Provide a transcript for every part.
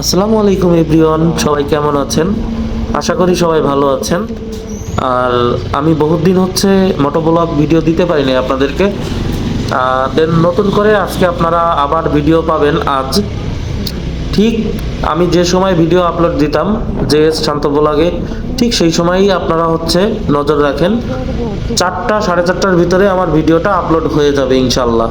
আসসালামু আলাইকুম এভরিওয়ান, সবাই কেমন আছেন? আশা করি সবাই ভালো আছেন। আর আমি বহুত দিন হচ্ছে মোটোব্লগ ভিডিও দিতে পারিনি আপনাদেরকে। দেন নতুন করে আজকে আপনারা আবার ভিডিও পাবেন আজ। ঠিক আমি যে সময় ভিডিও আপলোড দিতাম, যে শান্ত ব্লগে, ঠিক সেই সময়ই আপনারা হচ্ছে নজর রাখেন। চারটা, সাড়ে চারটার ভিতরে আমার ভিডিওটা আপলোড হয়ে যাবে ইনশাল্লাহ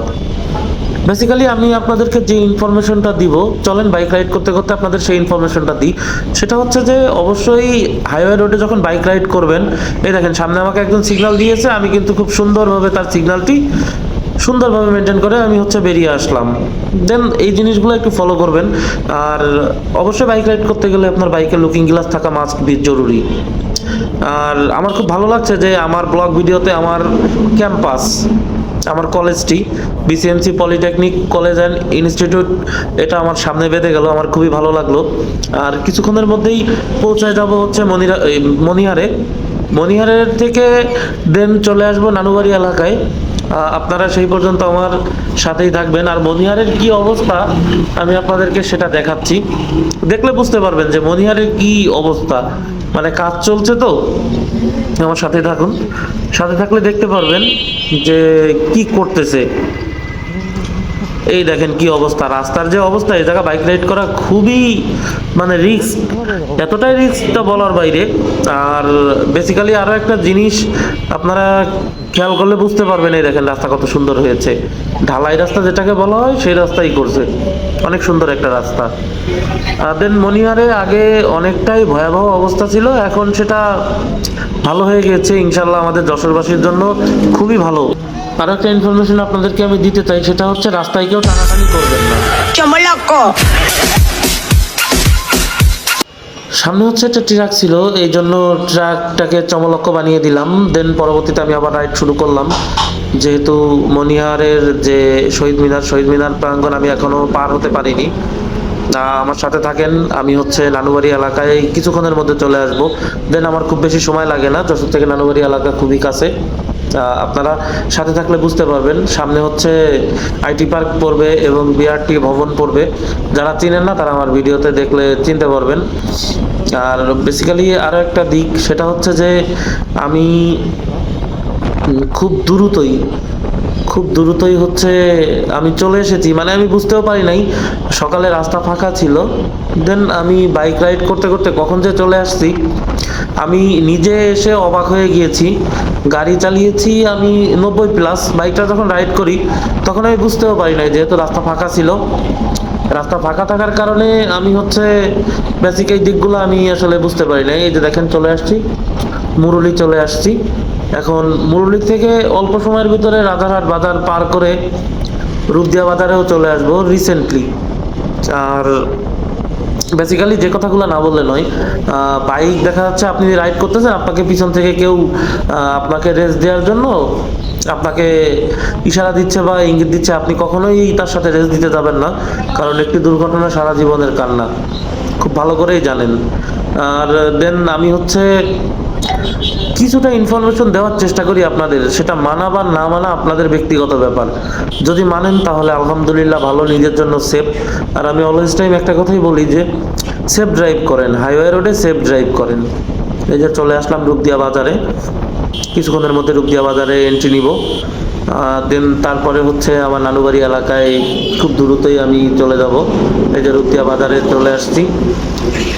বেসিক্যালি আমি আপনাদেরকে যে ইনফরমেশনটা দিব, চলেন বাইক রাইড করতে করতে আপনাদের সেই ইনফরমেশনটা দিই। সেটা হচ্ছে যে, অবশ্যই হাইওয়ে রোডে যখন বাইক রাইড করবেন, এই দেখেন, সামনে আমাকে একজন সিগনাল দিয়েছে, আমি কিন্তু খুব সুন্দরভাবে তার সিগনালটি সুন্দরভাবে মেনটেন করে আমি হচ্ছে বেরিয়ে আসলাম। দেন এই জিনিসগুলো একটু ফলো করবেন। আর অবশ্যই বাইক রাইড করতে গেলে আপনার বাইকে লুকিং গ্লাস থাকা মাস্ক বি জরুরি। আর আমার খুব ভালো লাগছে যে, আমার ব্লগ ভিডিওতে আমার ক্যাম্পাস আমার কলেজটি BCMC polytechnic college and institute এটা আমার সামনে বেঁধে গেল, আমার খুবই ভালো লাগল। আর কিছুক্ষণের মধ্যেই পৌঁছায় যাব হচ্ছে মনিরা মনিহারে। মনিহারের থেকে দেন চলে আসব নানুবাড়ি এলাকায়। আপনারা সেই পর্যন্ত আমার সাথেই থাকবেন। আর মনিহারের কি অবস্থা, আমি আপনাদেরকে সেটা দেখাচ্ছি। দেখলে বুঝতে পারবেন যে মনিহারের কি অবস্থা। মানে কাজ চলছে তো। আমার সাথে থাকুন। সাথে থাকলে দেখতে পারবেন যে কি করতেছে। এই দেখেন কি অবস্থা, রাস্তার যে অবস্থা, এই জায়গা বাইক রাইড করা খুবই মানে রিস্ক এতটাই রিস্কটা বলার বাইরে। আর বেসিক্যালি আরও একটা জিনিস আপনারা খেয়াল করলে বুঝতে পারবেন, এই দেখেন রাস্তা কত সুন্দর হয়েছে। ঢালাই রাস্তা যেটাকে বলা হয়, সেই রাস্তাই করছে। অনেক সুন্দর একটা রাস্তা। আর দেন মনিহারে আগে অনেকটাই ভয়াবহ অবস্থা ছিল, এখন সেটা ভালো হয়ে গেছে ইনশাল্লাহ আমাদের যশোরবাসীর জন্য খুবই ভালো। আরও একটা ইনফরমেশন আপনাদেরকে আমি দিতে চাই সেটা হচ্ছে রাস্তায় কেউ টানাটানি করবেন না। সামনে হচ্ছে একটা ট্রাক ছিল এই জন্য ট্রাকটাকে চমলক্ষ বানিয়ে দিলাম। দেন পরবর্তীতে আমি আবার রাইড শুরু করলাম। যেহেতু মনিহারের যে শহীদ মিনার শহীদ মিনার প্রাঙ্গণ আমি এখনও পার হতে পারিনি। আমার সাথে থাকেন। আমি হচ্ছে নানুবাড়ি এলাকায় কিছুক্ষণের মধ্যে চলে আসব। দেন আমার খুব বেশি সময় লাগে না। যশোর থেকে নানুবাড়ি এলাকা খুবই কাছে। আপনারা সাথে থাকলে বুঝতে পারবেন। সামনে হচ্ছে আইটি পার্ক পড়বে এবং বিআরটি ভবন পড়বে। যারা চিনেন না, তারা আমার ভিডিওতে দেখলে চিনতে পারবেন। আর বেসিক্যালি আরও একটা দিক, সেটা হচ্ছে যে আমি খুব দ্রুতই খুব দ্রুতই হচ্ছে আমি চলে এসেছি মানে আমি বুঝতেও পারি নাই, সকালে রাস্তা ফাঁকা ছিল দেন আমি বাইক রাইড করতে করতে কখন যে চলে আসছি, আমি নিজে এসে অবাক হয়ে গিয়েছি, গাড়ি চালিয়েছি আমি নব্বই প্লাস বাইকটা যখন রাইড করি, তখন আমি বুঝতেও পারি নাই যেহেতু রাস্তা ফাঁকা ছিল, রাস্তা ফাঁকা থাকার কারণে আমি হচ্ছে বেসিক এই দিকগুলো আমি আসলে বুঝতে পারি না এই যে দেখেন চলে আসছি, মুরুলি চলে আসছি এখন মুরুলি থেকে অল্প সময়ের ভিতরে রাজারহাট বাজার পার করে রূপদিয়া বাজারেও চলে আসব রিসেন্টলি আর বেসিক্যালি যে কথাগুলো না বললে নয় বাইক দেখা যাচ্ছে আপনি রাইড করতেছেন, আপনাকে পিছন থেকে কেউ আপনাকে রেস্ট দেওয়ার জন্য আপনাকে ইশারা দিচ্ছে বা ইঙ্গিত দিচ্ছে, আপনি কখনোই তার সাথে রেস্ট দিতে যাবেন না, কারণ একটি দুর্ঘটনা সারা জীবনের কান্না। খুব ভালো করেই জানেন। আর দেন আমি হচ্ছে কিছুটা ইনফরমেশন দেওয়ার চেষ্টা করি আপনাদের, সেটা মানা বা না মানা আপনাদের ব্যক্তিগত ব্যাপার। যদি মানেন তাহলে আলহামদুলিল্লাহ ভালো, নিজের জন্য সেফ আর আমি অলওয়েজ টাইম একটা কথাই বলি যে সেফ ড্রাইভ করেন হাইওয়ে রোডে সেফ ড্রাইভ করেন। এই যে চলে আসলাম রূপদিয়া বাজারে, কিছুক্ষণের মধ্যে রূপদিয়া বাজারে এন্ট্রি নিব। দেন তারপরে হচ্ছে আমার নানুবাড়ি এলাকায় খুব দ্রুতই আমি চলে যাব। এই যে রূপদিয়া বাজারে চলে আসছি।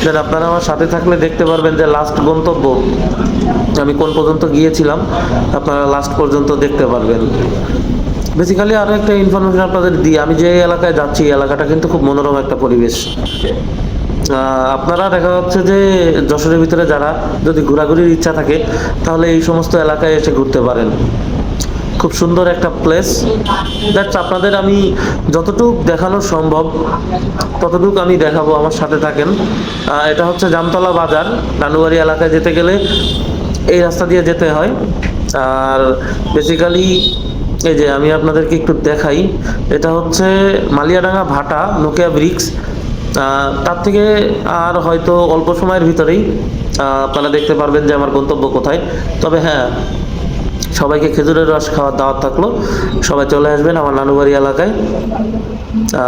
দেন আপনারা আমার সাথে থাকলে দেখতে পারবেন যে লাস্ট গন্তব্য, আমি কোন পর্যন্ত গিয়েছিলাম, আপনারা লাস্ট পর্যন্ত দেখতে পারবেন। বেসিক্যালি আরও একটা ইনফরমেশন আপনাদের দিই, আমি যে এলাকায় যাচ্ছি, এই এলাকাটা কিন্তু খুব মনোরম একটা পরিবেশ। আপনারা দেখা যাচ্ছে যে যশোরের ভিতরে যারা যদি ঘোরাঘুরির ইচ্ছা থাকে, তাহলে এই সমস্ত এলাকায় এসে ঘুরতে পারেন। খুব সুন্দর একটা প্লেস দ্যাটস আপনাদের আমি যতটুক দেখানো সম্ভব, ততটুক আমি দেখাবো, আমার সাথে থাকেন। এটা হচ্ছে জামতলা বাজার, নানুবাড়ি এলাকায় যেতে গেলে এই রাস্তা দিয়ে যেতে হয়। আর বেসিক্যালি এই যে আমি আপনাদেরকে একটু দেখাই, এটা হচ্ছে মালিয়াডাঙ্গা ভাটা, নোকিয়া ব্রিক্স। তার থেকে আর হয়তো অল্প সময়ের ভিতরেই আপনারা দেখতে পারবেন যে আমার গন্তব্য কোথায়। তবে হ্যাঁ সবাইকে খেজুরের রস খাওয়ার দাওয়াত থাকল। সবাই চলে আসবেন আমার নানুবাড়ি এলাকায়।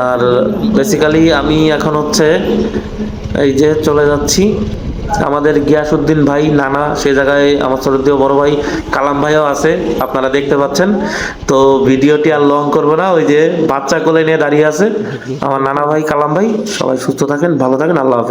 আর বেসিক্যালি আমি এখন হচ্ছে এই যে চলে যাচ্ছি। আমাদের গিয়াসউদ্দিন ভাই, নানা, সে জায়গায় আমার শ্রদ্ধেয় বড় ভাই কালাম ভাইও আছে, আপনারা দেখতে পাচ্ছেন। তো ভিডিওটি আর লং করব না, ওই যে বাচ্চা কোলে নিয়ে দাঁড়িয়ে আছে। আমার নানা ভাই, কালাম ভাই, সবাই সুস্থ থাকেন, ভালো থাকেন, আল্লাহ হাফেজ।